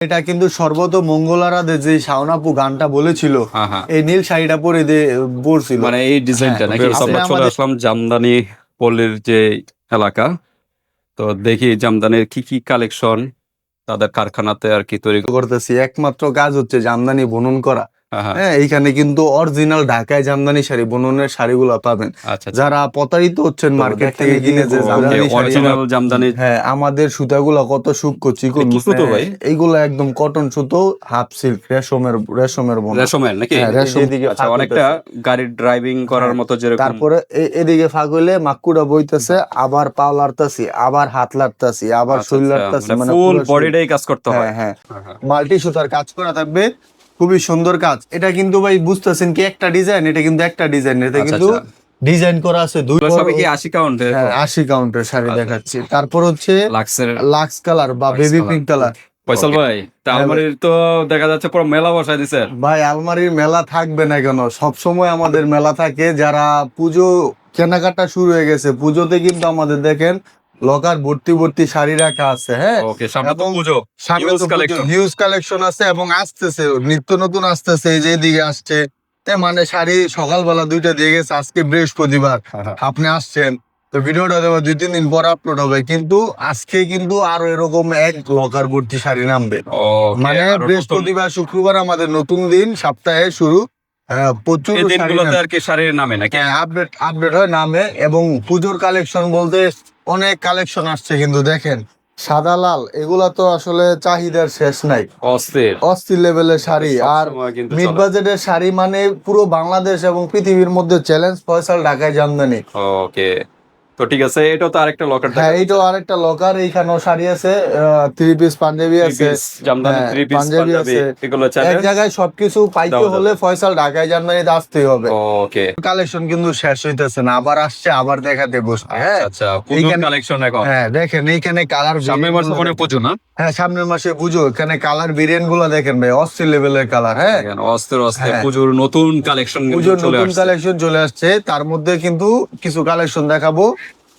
এটা কিন্তু সর্বত মঙ্গলারাদের যে শাওনাপু গানটা বলেছিল হ্যাঁ হ্যাঁ। এই নীল শাড়িটা পরে দিয়ে পরছিল। মানে এই ডিজাইনটা হ্যাঁ, নাকি? আমরা চলে আসলাম জামদানি পল্লীর যে এলাকা। তো দেখি জামদানির কি কি কালেকশন তাদের কারখানাতে আর কি তৈরি করতেছি। একমাত্র কাজ হচ্ছে জামদানি বুনন করা। হ্যাঁ হ্যাঁ হ্যাঁ এইখানে কিন্তু অরিজিনাল ঢাকায় জামদানি শাড়ি বুননের শাড়িগুলো পাবেন। আচ্ছা যারা প্রতারিত হচ্ছেন মার্কেট থেকে কিনে যে অরিজিনাল জামদানি হ্যাঁ আমাদের সুতাগুলো কত সূক্ষ্ম চিকন। সুতো হ্যাঁ, ভাই? এইগুলো একদম কটন সুতো হাফ সিল্ক রেশমের রেশমের বোনা। রেশমের নাকি? হ্যাঁ, আচ্ছা অনেকটা গাড়ির ড্রাইভিং করার হ্যাঁ, মতো যেরকম। তারপরে এদিকে হইলে মাক্কুটা বইতেছে আবার পা লাড়তাছি আবার হাত লাড়তাছি আবার আচ্ছা, শরীর লাড়তাছি মানে ফুল বডিটাই কাজ করতে হয়। হ্যাঁ হ্যাঁ। হ্যাঁ, হ্যাঁ। মাল্টি সুতার কাজ করা থাকবে খুবই সুন্দর কাজ। এটা কিন্তু ভাই বুঝতেছেন কি একটা ডিজাইন এটা কিন্তু একটা ডিজাইন এটা আচ্ছা, কিন্তু আচ্ছা। ডিজাইন করা আছে দুই সবই কি আশি কাউন্টে হ্যাঁ আশি কাউন্টের শাড়ি আচ্ছা, দেখাচ্ছি। তারপর হচ্ছে লাক্সের লাক্স কালার বা বেবি পিঙ্ক কালার ফয়সাল ভাই তা হ্যাঁ, আলমারির তো দেখা যাচ্ছে পুরো মেলা বসাই দিছে। ভাই আলমারির মেলা থাকবে না কেন? সব সময় আমাদের মেলা থাকে যারা পুজো কেনাকাটা শুরু হয়ে গেছে পুজোতে কিন্তু আমাদের দেখেন লকার ভর্তি ভর্তি শাড়ি রাখা আছে হ্যাঁ? ওকে সামনে তো পুজো। Huge collection. হিউজ কালেকশন আছে এবং আসতেছে নিত্য নতুন আসতেছে এই যে দিকে আসছে। এ মানে শাড়ি সকালবেলা দুইটা দিয়ে গেছে আজকে বৃহস্পতিবার। আপনি আসছেন তো ভিডিওটা দেবো দুই তিন দিন পর আপলোড হবে। কিন্তু আজকে কিন্তু আরও এরকম এক লকার ভর্তি শাড়ি নামবে। মানে বৃহস্পতিবার শুক্রবার আমাদের নতুন দিন সপ্তাহে শুরু। হ্যাঁ, প্রচুর দিনগুলোতে নামে। আর কি শাড়ির নামে নাকি? হ্যাঁ, আপডেট আপডেট হয় নামে। এবং পুজোর কালেকশন বলতে অনেক কালেকশন আসছে কিন্তু দেখেন সাদা লাল এগুলা তো আসলে চাহিদার শেষ নাই। অস্থির। অস্থির লেভেলের শাড়ি। আর মিড বাজেটের শাড়ি মানে পুরো বাংলাদেশ এবং পৃথিবীর মধ্যে চ্যালেঞ্জ ফয়সাল ঢাকায় জামদানি। ওকে তো ঠিক আছে এটাও তো আরেকটা লকার হ্যাঁ এইটাও আরেকটা লকার এইখানেও শাড়ি আছে থ্রি পিস পাঞ্জাবি আছে। জামদানি হ্যাঁ, থ্রি পিস পাঞ্জাবি আছে। এগুলো এক জায়গায় সবকিছু পাইতে হলে ফয়সাল ঢাকায় জামদানিতে আসতেই হবে। ওকে কালেকশন কিন্তু শেষ হইতেছে না আবার আসছে আবার দেখাতে বসছে হ্যাঁ। আচ্ছা পুজোর কালেকশন এখন। হ্যাঁ দেখেন এইখানে কালার সামনের মাসে মনে পুজো না? হ্যাঁ সামনের মাসে পুজো এখানে কালার বিরিয়ানগুলো দেখেন ভাই অস্থির লেভেলের কালার হ্যাঁ। দেখেন, অস্থির অস্থির হ্যাঁ। পুজোর নতুন কালেকশন পুজোর নতুন কালেকশন চলে আসছে তার মধ্যে কিন্তু কিছু কালেকশন দেখাবো।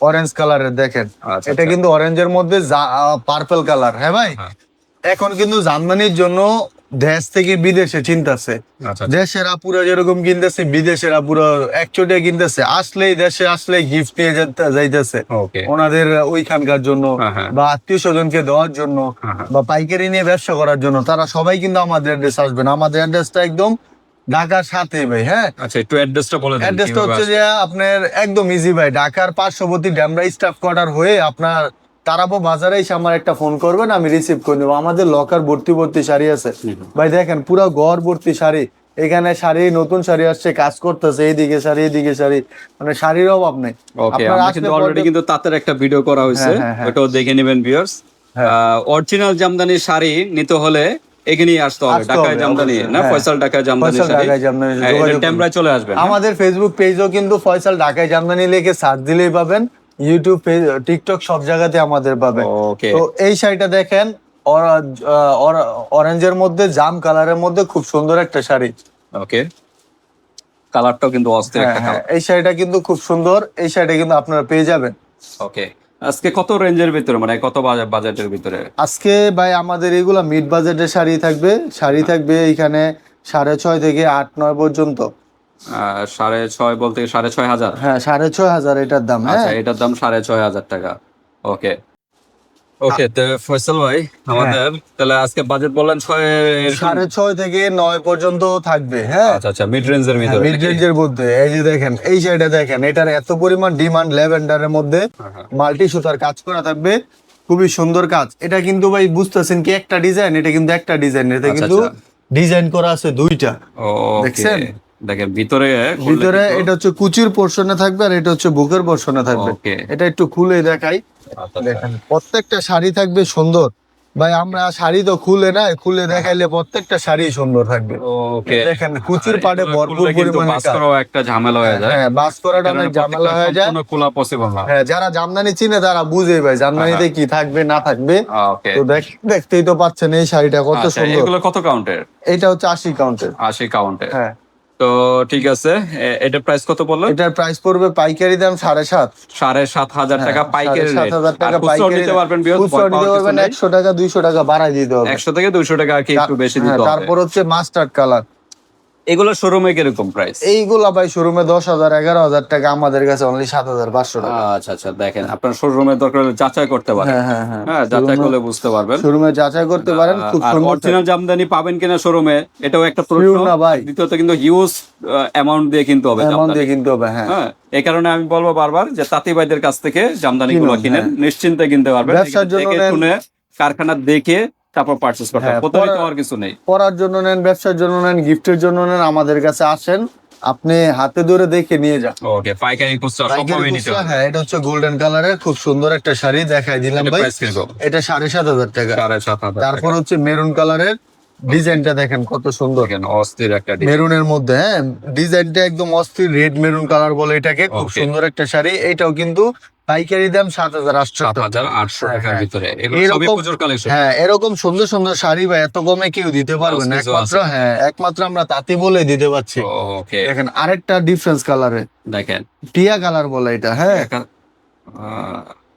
অরেঞ্জ কালারের দেখেন আচ্ছা, এটা আচ্ছা। কিন্তু অরেঞ্জের মধ্যে পার্পল কালার হ্যাঁ ভাই হ্যাঁ। এখন কিন্তু জার্মানির জন্য দেশ থেকে বিদেশে চিন্তাছে আচ্ছা দেশের আপুরা যেরকম কিনতেছে বিদেশের আপুরা একচোটে কিনতেছে আসলেই দেশে আসলে গিফট নিয়ে যাইতেছে ওনাদের ওইখানকার জন্য হ্যাঁ, হ্যাঁ। বা আত্মীয় স্বজনকে দেওয়ার জন্য। বা পাইকারি নিয়ে ব্যবসা করার জন্য তারা সবাই কিন্তু আমাদের অ্যাড্রেস আসবেন আমাদের অ্যাড্রেসটা একদম ঢাকার সাথে ভাই হ্যাঁ? আচ্ছা একটু অ্যাড্রেসটা বলে দেন অ্যাড্রেসটা হচ্ছে যে আপনার একদম ইজি ভাই ঢাকার পার্শ্ববর্তী ড্যামরা স্টাফ কোয়ার্টার হয়ে আপনার তারাবো বাজারে এসে আমার একটা ফোন করবেন আমি রিসিভ করে নেব। আমাদের লকার ভর্তি ভর্তি শাড়ি আছে। ভাই দেখেন পুরো ঘর ভর্তি শাড়ি। এখানে শাড়ি নতুন শাড়ি আসছে কাজ করতেছে এইদিকে শাড়ি এইদিকে শাড়ি। মানে শাড়ির অভাব নেই। ওকে কিন্তু অলরেডি কিন্তু তাদের একটা ভিডিও করা হয়েছে। হ্যাঁ, হ্যাঁ, হ্যাঁ। ওটাও দেখে নেবেন ভিউয়ার্স অরিজিনাল জামদানি শাড়ি নিতে হলে এখানেই আসতে হবে ঢাকায় জামদানি না? হ্যাঁ। ফয়সাল ঢাকায় জামদানি ঢাকায় জামদানি, হ্যাঁ। টেম্পরায় চলে আসবে আমাদের ফেসবুক পেজও কিন্তু ফয়সাল ঢাকায় জামদানি লিখে সার্চ দিলেই পাবেন। ইউটিউব পেজ টিকটক সব জায়গাতে আমাদের পাবেন। ওকে তো এই শাড়িটা দেখেন অরেঞ্জের মধ্যে জাম কালারের মধ্যে খুব সুন্দর একটা শাড়ি। ওকে কালারটাও কিন্তু অস্থির হ্যাঁ একটা এই শাড়িটা কিন্তু খুব সুন্দর এই শাড়িটা কিন্তু আপনারা পেয়ে যাবেন। ওকে আজকে কত রেঞ্জের ভিতরে? মানে কত বাজে- বাজেটের ভিতরে? আজকে ভাই আমাদের এগুলো মিড বাজেটের শাড়ি থাকবে। শাড়ি থাকবে এখানে সাড়ে ছয় থেকে আট নয় পর্যন্ত। সাড়ে ছয় বলতে সাড়ে ছয় হাজার? হ্যাঁ সাড়ে ছয় হাজার এটার দাম হ্যাঁ। আচ্ছা এটার দাম সাড়ে ছয় হাজার টাকা। ওকে ওকে ফয়সাল ভাই আমাদের তাহলে আজকে বাজেট বললেন ছয় সাড়ে ছয় থেকে নয় পর্যন্ত থাকবে হ্যাঁ। আচ্ছা আচ্ছা মিড রেঞ্জের ভিতরে মিড রেঞ্জের মধ্যে এই যে দেখেন এই শাড়িটা দেখেন এটার এত পরিমাণ ডিমান্ড ল্যাভেন্ডারের মধ্যে হ্যাঁ, মাল্টি সুতার কাজ করা থাকবে খুবই সুন্দর কাজ। এটা কিন্তু ভাই বুঝতেছেন কি একটা ডিজাইন এটা কিন্তু একটা ডিজাইন এটা আচ্ছা, কিন্তু ডিজাইন করা আছে দুইটা দেখছেন? দেখেন ভিতরে ভিতরে এটা হচ্ছে কুচির পোর্শনে থাকবে আর এটা হচ্ছে বুকের পোর্শনে থাকবে। এটা একটু খুলে দেখাই। আচ্ছা, দেখেন প্রত্যেকটা শাড়ি থাকবে সুন্দর। ভাই আমরা শাড়ি তো খুলে না খুলে দেখাইলে প্রত্যেকটা শাড়ি সুন্দর থাকবে। ওকে দেখেন কুচির পাড়ে ভরপুর পরিমাণে বাস করাও একটা ঝামেলা হয়ে যায়। হ্যাঁ বাস করাটা অনেক ঝামেলা হয়ে যায়। খোলা পসিবল না। হ্যাঁ যারা জামদানি চিনে তারা বুঝে ভাই জামদানিতে কি থাকবে না থাকবে। ওকে তো দেখ দেখতেই তো পাচ্ছেন এই শাড়িটা কত আচ্ছা সুন্দর। এগুলো কত কাউন্টের এটা হচ্ছে আশি কাউন্টের আশি কাউন্টের হ্যাঁ। তো ঠিক আছে এটার প্রাইস কত বললেন? এটার প্রাইস পড়বে পাইকারি দাম সাড়ে সাত। সাড়ে সাত হাজার টাকা হ্যাঁ, পাইকারি সাত হাজার টাকা পাইকারি নিতে পারবেন নিতে পারবেন একশো টাকা দুইশো টাকা বাড়াই দিতে হবে। একশো থেকে দুইশো টাকা আর কি একটু বেশি দিতে হ্যাঁ, হবে। তারপর হচ্ছে মাস্টার্ড কালার এগুলো শোরুমে কীরকম প্রাইস এইগুলা ভাই শোরুমে দশ হাজার এগারো হাজার টাকা আমাদের কাছে অনলি সাত হাজার পাঁচশো টাকা। আচ্ছা আচ্ছা দেখেন আপনার শোরুমে দরকার হলে যাচাই করতে পারেন। হ্যাঁ হ্যাঁ হ্যাঁ। হ্যাঁ যাচাই করলে বুঝতে পারবেন। শোরুমে যাচাই করতে পারেন অরিজিনাল জামদানি পাবেন কিনা শোরুমে এটাও একটা প্রশ্ন। না ভাই। দ্বিতীয়ত কিন্তু হিউজ অ্যামাউন্ট দিয়ে কিনতে হবে অ্যামাউন্ট দিয়ে কিনতে হবে হ্যাঁ। এই কারণে আমি বলব বারবার যে তাঁতি ভাইদের কাছ থেকে জামদানি গুলো কিনুন। নিশ্চিন্তে কিনতে পারবেন। ব্যবসার জন্য কারখানা দেখে তারপর পারচেস করতে হ্যাঁ, প্রতারিত হওয়ার কিছু নেই। পড়ার জন্য নেন ব্যবসার জন্য নেন গিফটের জন্য নেন আমাদের কাছে আসেন আপনি হাতে ধরে দেখে নিয়ে যান। ওকে পাইকারি খুচরা হ্যাঁ এটা হচ্ছে গোল্ডেন কালারের খুব সুন্দর একটা শাড়ি দেখাই দিলাম ভাই। এটা সাড়ে সাত হাজার টাকা। সাড়ে সাত হাজার তারপর হচ্ছে মেরুন কালারের ডিজাইনটা দেখেন কত সুন্দর। দেখেন অস্থির একটা মেরুনের মধ্যে হ্যাঁ ডিজাইনটা একদম অস্থির রেড মেরুন কালার বলে এটাকে খুব সুন্দর একটা শাড়ি। এটাও কিন্তু পাইকারি দাম সাত হাজার আটশো সাত হাজার আটশো টাকার হ্যাঁ। ভিতরে। এরকম- হ্যাঁ এরকম সুন্দর সুন্দর শাড়ি বা এত কমে কেউ দিতে পারবে না। একমাত্র হ্যাঁ একমাত্র আমরা তাঁতি বলে দিতে পারছি। দেখেন আরেকটা ডিফারেন্স কালারে দেখেন। টিয়া কালার বলে এটা হ্যাঁ।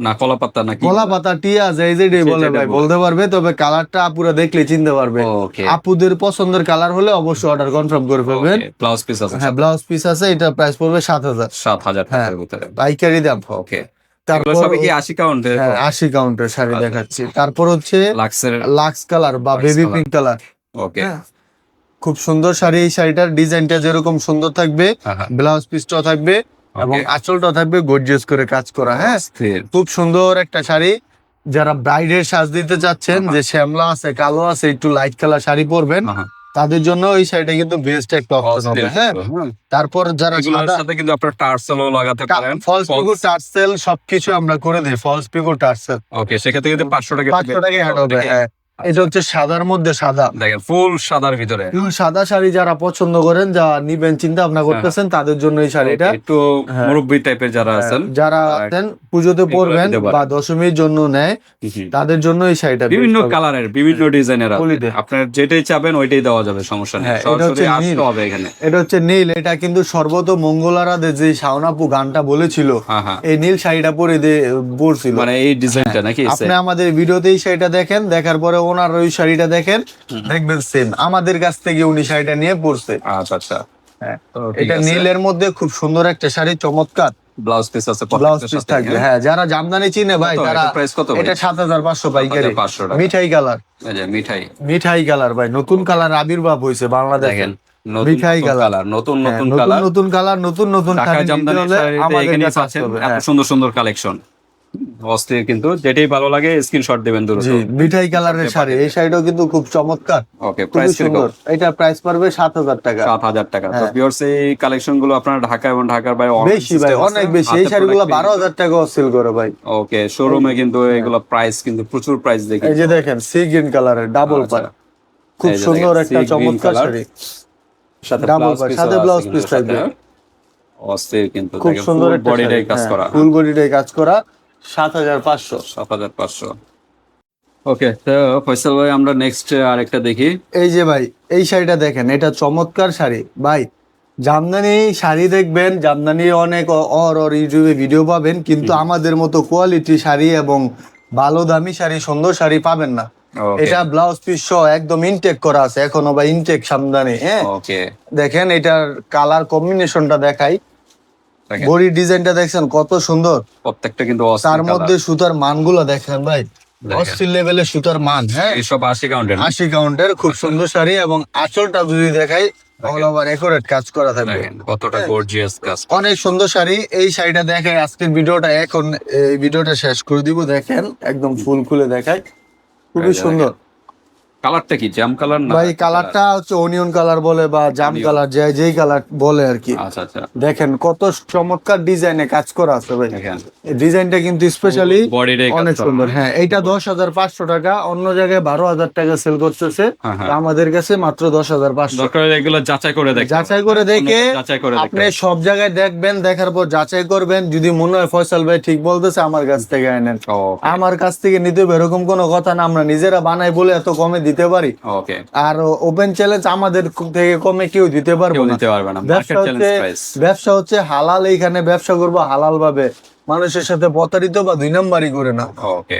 না কলা পাতা নাকি? কলা পাতা টিয়া যাই যে যে বলে ভাই বলতে পারবে তবে কালারটা আপুরা দেখলে চিনতে পারবে। ওকে। আপুদের পছন্দের কালার হলে অবশ্যই অর্ডার কনফার্ম করে ফেলবেন। ব্লাউজ পিস আছে। হ্যাঁ ব্লাউজ পিস আছে এটা প্রাইস পড়বে সাত হাজার। সাত হাজার টাকার হ্যাঁ। ভিতরে। পাইকারি দাম। ওকে। তারপর কি আশি কাউন্টে হ্যাঁ আশি কাউন্টের শাড়ি আচ্ছা। দেখাচ্ছি। তারপর হচ্ছে লাক্সের লাক্স কালার বা বেবি পিঙ্ক কালার ওকে খুব সুন্দর শাড়ি। এই শাড়িটার ডিজাইনটা যেরকম সুন্দর থাকবে ব্লাউজ পিসটাও থাকবে এবং আঁচলটাও থাকবে গর্জিয়াস করে কাজ করা হ্যাঁ। খুব সুন্দর একটা শাড়ি। যারা ব্রাইডের সাজ দিতে চাচ্ছেন যে শ্যামলা আছে কালো আছে একটু লাইট কালার শাড়ি পরবেন তাদের জন্য ওই সাইডে কিন্তু বেস্ট একটা অপশন হবে হ্যাঁ? তারপর যারা সাথে কিন্তু আপনার টার্সেলও লাগাতে পারেন। ফলস পিকো টার্সেল সবকিছু আমরা করে দেই ফলস পিকো টার্সেল ওকে সেক্ষেত্রে কিন্তু পাঁচশো টাকা পাঁচশো টাকা অ্যাড হবে হ্যাঁ। এটা হচ্ছে সাদার মধ্যে সাদা। দেখেন ফুল সাদার ভিতরে। সাদা শাড়ি যারা পছন্দ করেন যা নিবেন চিন্তা ভাবনা করতেছেন তাদের জন্য এই শাড়িটা। একটু হ্যাঁ। মুরব্বী টাইপের যারা আছেন যারা আছেন পুজোতে পরবেন বা দশমীর জন্য নেয় তাদের জন্য এই শাড়িটা বিভিন্ন কালারের বিভিন্ন ডিজাইনের আছে। আপনার যেটাই চাবেন ওইটাই দেওয়া যাবে সমস্যা নেই। হ্যাঁ, এটা হচ্ছে সরাসরি আসতে নীল। হবে এখানে। এটা হচ্ছে নীল এটা কিন্তু সর্বত মঙ্গলারাধে যে শাওনাপু গানটা বলেছিল হ্যাঁ হ্যাঁ। এই নীল শাড়িটা পরে দিয়ে পরছিল। মানে এই ডিজাইনটা নাকি আপনি আমাদের ভিডিওতে এই শাড়িটা দেখেন দেখার পরে ওনার ওই শাড়িটা দেখেন দেখবেন সেম আমাদের কাছ থেকে উনি শাড়িটা নিয়ে পরছে। আচ্ছা আচ্ছা। হ্যাঁ এটা। নীলের মধ্যে খুব সুন্দর একটা শাড়ি চমৎকার। ব্লাউজ পিস আছে ব্লাউজ পিস থাকবে। হ্যাঁ? হ্যাঁ যারা জামদানি চিনে ভাই তারা price কত এটা সাত হাজার পাঁচশো পাইকারি। 7500 টাকা। মিঠাই কালার। মিঠাই। মিঠাই কালার ভাই নতুন কালার আবির্ভাব হয়েছে বাংলাদেশে। দেখেন নতুন মিঠাই নতুন কালার। নতুন হ্যাঁ, নতুন নতুন কালার। নতুন কালার নতুন নতুন জামদানি আমাদের কাছে এত। সুন্দর সুন্দর কালেকশন। অস্থির কিন্তু যেটাই ভালো লাগে স্ক্রিনশট দিবেন দ্রুত জি মিঠাই কালারের শাড়ি এই শাড়িটাও কিন্তু খুব চমৎকার। ওকে প্রাইস সুন্দর। এটা প্রাইস পড়বে সাত হাজার টাকা। সাত হাজার টাকা। তো হ্যাঁ। ভিউয়ার্স এই কালেকশনগুলো আপনার ঢাকা এবং ঢাকার বাইরে বেশি ভাই অনেক বেশি। এই শাড়িগুলো product বারো হাজার টাকা সেল করে ভাই। ওকে শোরুমে কিন্তু এগুলো প্রাইস কিন্তু প্রচুর প্রাইস দেখি। এই যে দেখেন সি গ্রিন কালারের ডাবল। পার খুব সুন্দর একটা চমৎকার। শাড়ি। সাথে ব্লাউজ পিস সাথে blouse piece থাকবে। অস্থির কিন্তু খুব সুন্দর বডিটাই কাজ করা। ফুল বডিটাই কাজ করা। সাত হাজার পাঁচশো। সাত হাজার পাঁচশো। ওকে তো ফয়সাল ভাই আমরা নেক্সট আরেকটা দেখি। এই যে ভাই এই শাড়িটা দেখেন এটা চমৎকার শাড়ি। ভাই জামদানি শাড়ি দেখবেন জামদানি অনেক অর অর ইউটিউবে ভিডিও পাবেন কিন্তু আমাদের মতো কোয়ালিটি শাড়ি এবং ভালো দামি শাড়ি সুন্দর শাড়ি পাবেন না। এটা ব্লাউজ পিস সহ একদম ইনটেক করা আছে এখনও বা ইনটেক সামদানি হ্যাঁ? দেখেন এটার কালার কম্বিনেশনটা দেখাই। বডি ডিজাইনটা দেখছেন কত সুন্দর। প্রত্যেকটা কিন্তু তার মধ্যে সুতার মানগুলো দেখেন ভাই। অস্থির লেভেলের সুতার মান হ্যাঁ? এইসব আশি কাউন্টের আশি কাউন্টের খুব সুন্দর শাড়ি এবং আঁচলটা যদি দেখাই অল ওভার একুরেট কাজ করা থাকবে। দেখেন কতটা গর্জিয়াস কাজ অনেক সুন্দর শাড়ি। এই শাড়িটা দেখে আজকের ভিডিওটা এখন এই ভিডিওটা শেষ করে দিব। দেখেন একদম ফুল খুলে দেখায় খুবই সুন্দর। কালারটা কি? জাম কালার না ভাই কালারটা হচ্ছে অনিয়ন কালার বলে বা জাম কালার যে যেই কালার বলে আর কি। আচ্ছা আচ্ছা। দেখেন কত চমৎকার ডিজাইনে কাজ করা আছে ভাই। ডিজাইনটা কিন্তু স্পেশালি অনেক সুন্দর। হ্যাঁ এইটা দশ হাজার পাঁচশো টাকা অন্য জায়গায় বারো হাজার টাকা সেল করতেছে। হ্যাঁ, হ্যাঁ। আমাদের কাছে মাত্র দশ হাজার পাঁচশো। এগুলো যাচাই করে দেখতে যাচাই করে দেখে যাচাই করে আপনি সব জায়গায় দেখবেন দেখার পর যাচাই করবেন। যদি মনে হয় ফয়সাল ভাই ঠিক বলতেছে আমার কাছ থেকে আনেন। আমার কাছ থেকে নিতে হবে এরকম কোনো কথা না। আমরা নিজেরা বানাই বলে এত কমে দিতে পারি। ওকে। আর ওপেন চ্যালেঞ্জ আমাদের থেকে কমে কেউ দিতে পারব না। ব্যবসা হচ্ছে ব্যবসা হচ্ছে হালাল এইখানে ব্যবসা করব হালাল ভাবে মানুষের সাথে প্রতারিত বা দুই নাম্বারই করে না।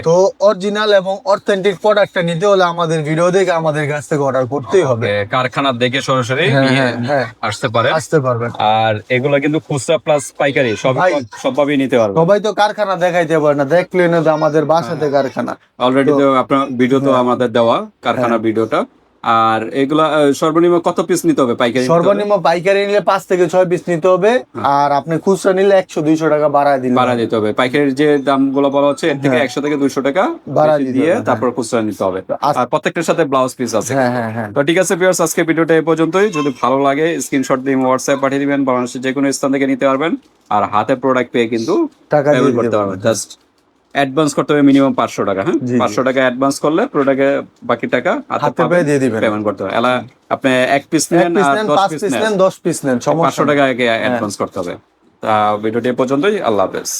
তো অরিজিনাল এবং অথেন্টিক প্রোডাক্টটা নিতে হলে আমাদের ভিডিও দেখে আমাদের কাছ থেকে অর্ডার করতেই হবে। কারখানা দেখে সরাসরি হ্যাঁ, হ্যাঁ, হ্যাঁ। আসতে পারে আসতে পারবেন। আর এগুলো কিন্তু খুচরা প্লাস পাইকারি সব। সবভাবেই নিতে পারবে সবাই তো কারখানা দেখাইতে পারে না দেখলে না যে আমাদের বাসাতে। কারখানা। অলরেডি তো আপনার ভিডিও তো আমাদের দেওয়া কারখানা ভিডিওটা আর এগুলা সর্বনিম্ন কত পিস নিতে হবে পাইকারি সর্বনিম্ন পাইকারি নিলে পাঁচ থেকে ছয় পিস নিতে হবে আর আপনি খুচরা নিলে একশো দুইশো টাকা বাড়ায় দিলে বাড়া দিতে হবে। পাইকারির যে দামগুলো বলা হচ্ছে এর থেকে একশো থেকে দুইশো টাকা বাড়া দিয়ে তারপর খুচরা নিতে হবে। আর প্রত্যেকটার সাথে ব্লাউজ পিস আছে। হ্যাঁ হ্যাঁ হ্যাঁ। তো ঠিক আছে ভিউয়ার্স আজকে ভিডিওটা এই পর্যন্তই। যদি ভালো লাগে স্ক্রিনশট দিয়ে হোয়াটসঅ্যাপ পাঠিয়ে দিবেন বাংলাদেশের যে কোনো স্থান থেকে নিতে পারবেন। আর হাতে প্রোডাক্ট পেয়ে কিন্তু টাকা করতে দিতে পারবেন। জাস্ট অ্যাডভান্স করতে হবে মিনিমাম পাঁচশো টাকা হ্যাঁ। পাঁচশো টাকা অ্যাডভান্স করলে প্রোডাক্টে বাকি টাকা হাতে পেয়ে দিয়ে দিবেন। পেমেন্ট করতে হবে। এলা আপনি এক পিস নেন আর দশ পিস নেন। দশ পিস নেন পাঁচশো। টাকা আগে অ্যাডভান্স করতে হবে। তা ভিডিওটি পর্যন্তই আল্লাহ হাফেজ।